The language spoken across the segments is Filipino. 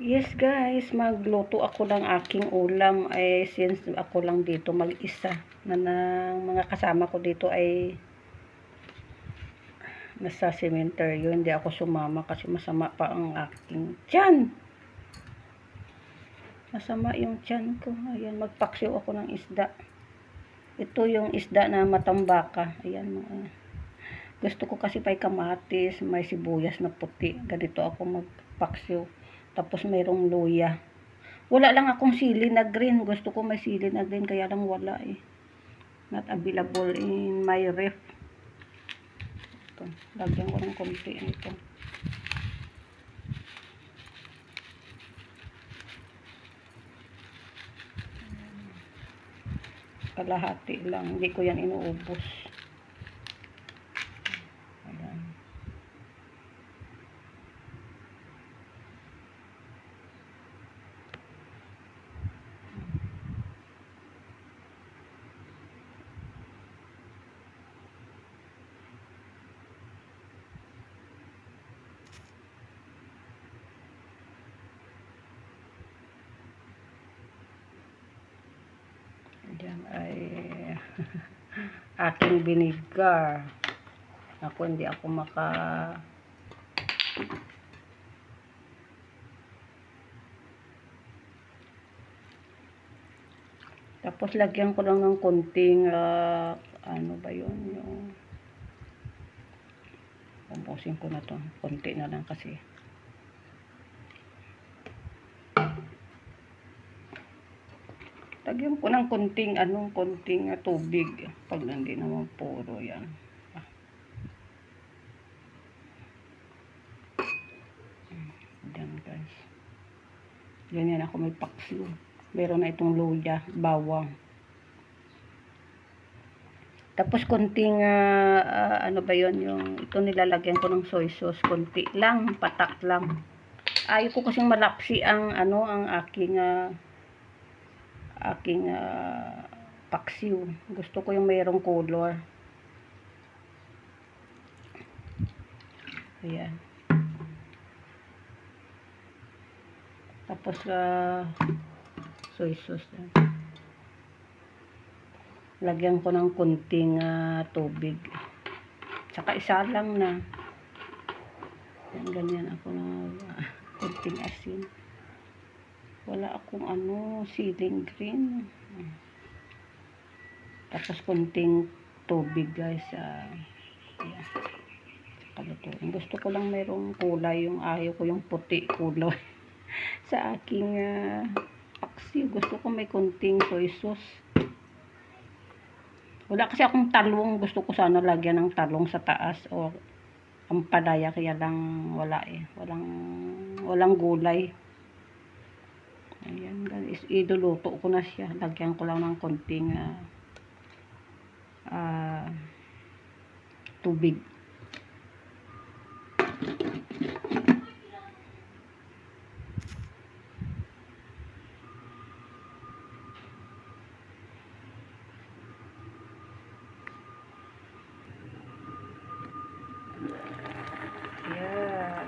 Yes guys, magluto ako ng aking ulam. Ay since ako lang dito mag-isa na ng mga kasama ko dito ay nasa cemetery hindi ako sumama kasi masama pa ang aking tiyan. Masama yung tiyan ko. Ayan magpaksiw ako ng isda. Ito yung isda na matambaka. Ayan mga gusto ko kasi pa'y kamatis may sibuyas na puti. Ganito ako magpaksiw tapos mayroong luya. Wala lang akong sili na green. Gusto ko may sili na green kaya lang wala eh. Not available in my ref. Ito. Lagyan ko ng konti nito. Kalahati lang. Hindi ko yan inuubos. Ayan. Yan ay aking binigar. Ako hindi ako maka Tapos lagyan ko lang ng konting ah, ano ba yun yung Umpusin ko na to. Konti na lang kasi. Lagyan ko ng konting anong konting ah, tubig pag hindi naman puro yan. Ah. Yan guys. Ganyan ako may paksiw. Meron na itong luya, bawang. Tapos konting ah, ah, ano ba yon yung ito nilalagyan ko ng soy sauce konti lang, patak lang. Ayaw ko kasing malapsi ang ano ang aking ah, aking ah, paksiw. Gusto ko yung mayroong color. Ayan. Tapos ah, soy sauce. Yan. Lagyan ko ng kunting ah, tubig. Tsaka isa lang na. Yan, ganyan ako na ah, kunting asin. Wala akong ano, ceiling green. Tapos kunting tubig guys. Ah, yan. Tsaka lutuin. Gusto ko lang mayroong kulay. Yung ayaw ko yung puti kulay. Sa aking ah, paksiw. Gusto ko may kunting soy sauce. Wala kasi akong talong. Gusto ko sana lagyan ng talong sa taas o ang padaya kaya lang wala eh. Walang walang gulay. Iduluto ko na siya. Lagyan ko lang ng konting ah, ah, tubig. Yan.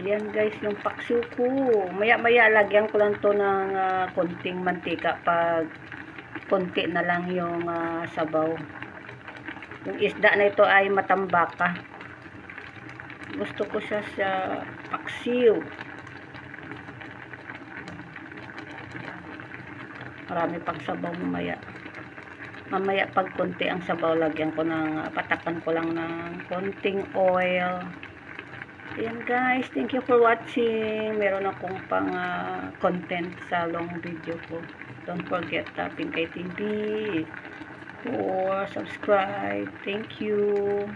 Yan guys, yung paksiw ko. Maya-maya lagyan ko lang to ng ah, konting mantika pag konti na lang yung ah, sabaw. Yung isda na ito ay matambaka. Gusto ko siya sa paksiw. Marami pang sabaw mamaya. Mamaya pag konti ang sabaw, lagyan ko ng, ah, patakan ko lang ng konting oil. Ayan guys, thank you for watching. Meron akong pang ah, content sa long video ko. Don't forget tapping kay TV or subscribe. Thank you.